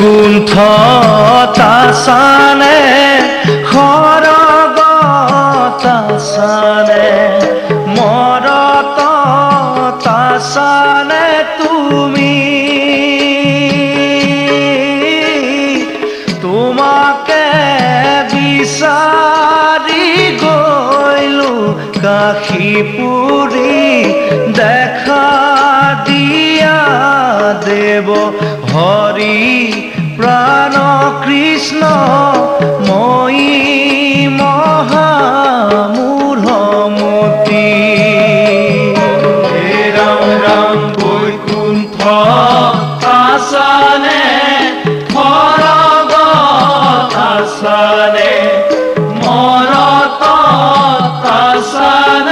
বৈকুণ্ঠ তাসানে সৰগত তাসানে মৰত তাসানে তুমি। তোমাকে বিচাৰি গৈলো কাশীপুৰী দেখা দিয়া দেৱ হৰি প্ৰাণ কৃষ্ণ মই মহামূঢ়মতি। ৰাম ৰাম বৈকুণ্ঠ আসানে সৰগ আসানে মৰত আসানে।